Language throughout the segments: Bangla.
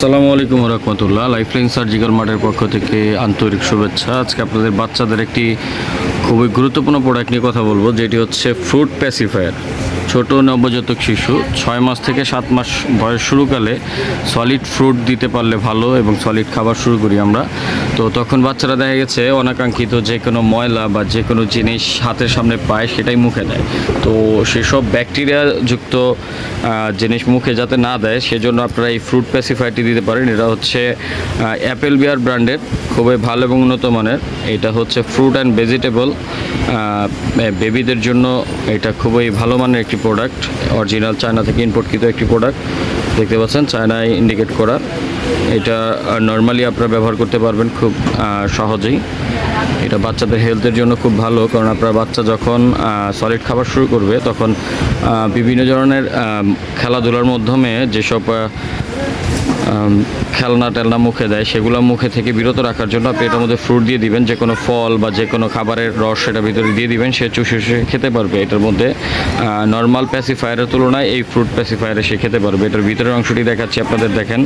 আসসালামু আলাইকুম রহমতুল্লাহ। লাইফলাইন সার্জিক্যাল মার্টের পক্ষ থেকে আন্তরিক শুভেচ্ছা। আজকে আপনাদের বাচ্চাদের একটি খুবই গুরুত্বপূর্ণ প্রোডাক্ট নিয়ে কথা বলব, যেটি হচ্ছে ফ্রুট প্যাসিফায়ার ছোট নবজাতক শিশু, ছয় মাস থেকে সাত মাস বয়স শুরুকালে সলিড ফ্রুট দিতে পারলে ভালো এবং সলিড খাবার শুরু করি আমরা। তো তখন বাচ্চারা দেখা গেছে অনাকাঙ্ক্ষিত যে কোনো ময়লা বা যে কোনো জিনিস হাতের সামনে পায় সেটাই মুখে দেয় তো সেসব ব্যাকটেরিয়াযুক্ত জিনিস মুখে যাতে না দেয়, সেজন্য আপনারা এই ফ্রুট প্যাসিফাইটি দিতে পারেন। এটা হচ্ছে অ্যাপেল বিয়ার ব্র্যান্ডের খুবই ভালো এবং উন্নত মানের। এটা হচ্ছে ফ্রুট অ্যান্ড ভেজিটেবল বেবিদের জন্য এটা খুবই ভালো মানের একটি প্রোডাক্ট অরিজিনাল চায়না থেকে ইম্পোর্টকৃত একটি প্রোডাক্ট দেখতে পাচ্ছেন, চায়নায় ইন্ডিকেট করা। এটা নর্মালি আপনারা ব্যবহার করতে পারবেন খুব সহজেই। এটা বাচ্চাদের হেলথের জন্য খুব ভালো, কারণ আপনার বাচ্চা যখন সলিড খাবার শুরু করবে, তখন বিভিন্ন ধরনের খেলাধুলার মাধ্যমে যেসব খেলনা টেলনা মুখে দেয়, সেগুলো মুখে থেকে বিরত রাখার জন্য আপনি এটার মধ্যে ফ্রুট দিয়ে দিবেন, যে কোনো ফল বা যে কোনো খাবারের রস সেটা ভিতরে দিয়ে দিবেন, সে চুষে চুষে খেতে পারবে এটার মধ্যে। নর্মাল প্যাসিফায়ারের তুলনায় এই ফ্রুট প্যাসিফায়ারে সে খেতে পারবে। এটার ভিতরের অংশটি দেখাচ্ছি আপনাদের, দেখেন।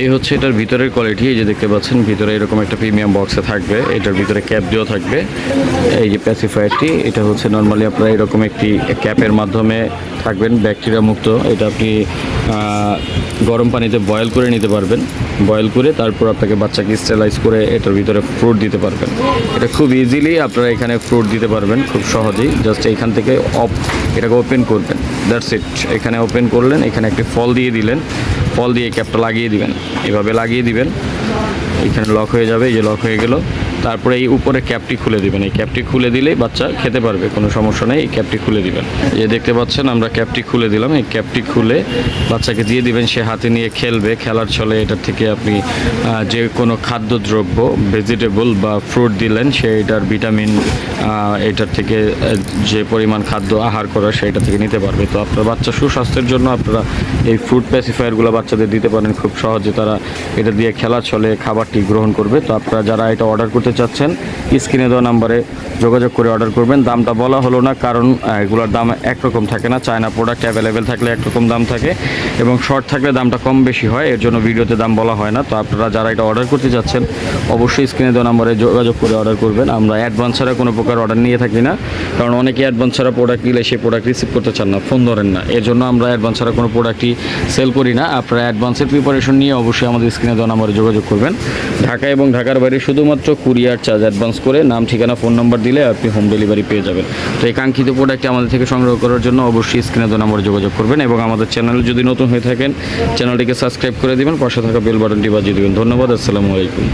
এই হচ্ছে এটার ভিতরের কোয়ালিটি এই যে দেখতে পাচ্ছেন, ভিতরে এরকম একটা প্রিমিয়াম বক্সে থাকবে, এটার ভিতরে ক্যাপ দেওয়া থাকবে। এই যে প্যাসিফায়ারটি এটা হচ্ছে নর্মালি আপনারা এরকম একটি ক্যাপের মাধ্যমে থাকবেন ব্যাকটেরিয়া মুক্ত এটা আপনি গরম পানিতে বয়েল করে নিতে পারবেন বয়েল করে তারপর আপনাকে বাচ্চাকে স্টেলাইজ করে এটার ভিতরে ফ্রুট দিতে পারবেন। এটা খুব ইজিলি আপনারা এখানে ফ্রুট দিতে পারবেন, খুব সহজেই। জাস্ট এখান থেকে অফ এটাকে ওপেন করবেন। দ্যাটস ইট এখানে ওপেন করলেন, এখানে একটি ফল দিয়ে দিলেন। ফল দিয়ে ক্যাপটা লাগিয়ে দিবেন। এভাবে লাগিয়ে দিবেন। এখানে লক হয়ে যাবে, এই যে লক হয়ে গেল। তারপরে এই উপরে ক্যাপটি খুলে দিবেন। এই ক্যাপটি খুলে দিলেই বাচ্চা খেতে পারবে, কোনো সমস্যা নেই, এই ক্যাপটি খুলে দিবেন। যে দেখতে পাচ্ছেন, আমরা ক্যাপটি খুলে দিলাম। এই ক্যাপটি খুলে বাচ্চাকে দিয়ে দিবেন, সে হাতে নিয়ে খেলবে। খেলার ছলে এটার থেকে আপনি যে কোনো খাদ্যদ্রব্য ভেজিটেবল বা ফ্রুট দিলেন, সে এটার ভিটামিন এটার থেকে যে পরিমাণ খাদ্য আহার করা, সেটা থেকে নিতে পারবে। তো আপনার বাচ্চা সুস্বাস্থ্যের জন্য আপনারা এই ফ্রুট প্যাসিফায়ারগুলো বাচ্চাদের দিতে পারেন। খুব সহজে তারা এটা দিয়ে খেলার ছলে খাবারটি গ্রহণ করবে। তো আপনারা যারা এটা অর্ডার করতে চাচ্ছেন, স্ক্রিনে দেওয়া নাম্বারে যোগাযোগ করে অর্ডার করবেন। দামটা বলা হলো না, কারণ এগুলোর দাম একরকম থাকে না। চায়না প্রোডাক্ট অ্যাভেলেবেল থাকলে একরকম দাম থাকে এবং শর্ট থাকলে দামটা কম বেশি হয়, এর জন্য ভিডিওতে দাম বলা হয় না। তো আপনারা যারা এটা অর্ডার করতে যাচ্ছেন অবশ্যই স্ক্রিনে দেওয়া নাম্বারে যোগাযোগ করে অর্ডার করবেন। আমরা অ্যাডভান্স ছাড়া কোনো প্রকার অর্ডার নিয়ে থাকি না, কারণ অনেকে অ্যাডভান্স ছাড়া প্রোডাক্ট নিলে সেই প্রোডাক্ট রিসিভ করতে চান না ফোন ধরেন না। এর জন্য আমরা অ্যাডভান্স ছাড়া কোনো প্রোডাক্টই সেল করি না। আপনারা অ্যাডভান্সের প্রিপারেশন নিয়ে অবশ্যই আমাদের স্ক্রিনে দেওয়া নাম্বারে যোগাযোগ করবেন। ঢাকা এবং ঢাকার বাইরে শুধুমাত্র কুরিয়ার চার্জ অ্যাডভান্স করে নাম, ঠিকানা, ফোন নাম্বার দিলে আপনি হোম ডেলিভারি পেয়ে যাবেন। তো এই কাঙ্ক্ষিত প্রোডাক্টটি আমাদের থেকে সংগ্রহ করার জন্য অবশ্যই স্ক্রিনে দু নম্বরে যোগাযোগ করবেন এবং আমাদের চ্যানেল যদি নতুন হয়ে থাকেন চ্যানেলটিকে সাবস্ক্রাইব করে দেবেন, পাশে থাকা বেল বাটনটি বাজিয়ে দেবেন। ধন্যবাদ, আসসালামু আলাইকুম।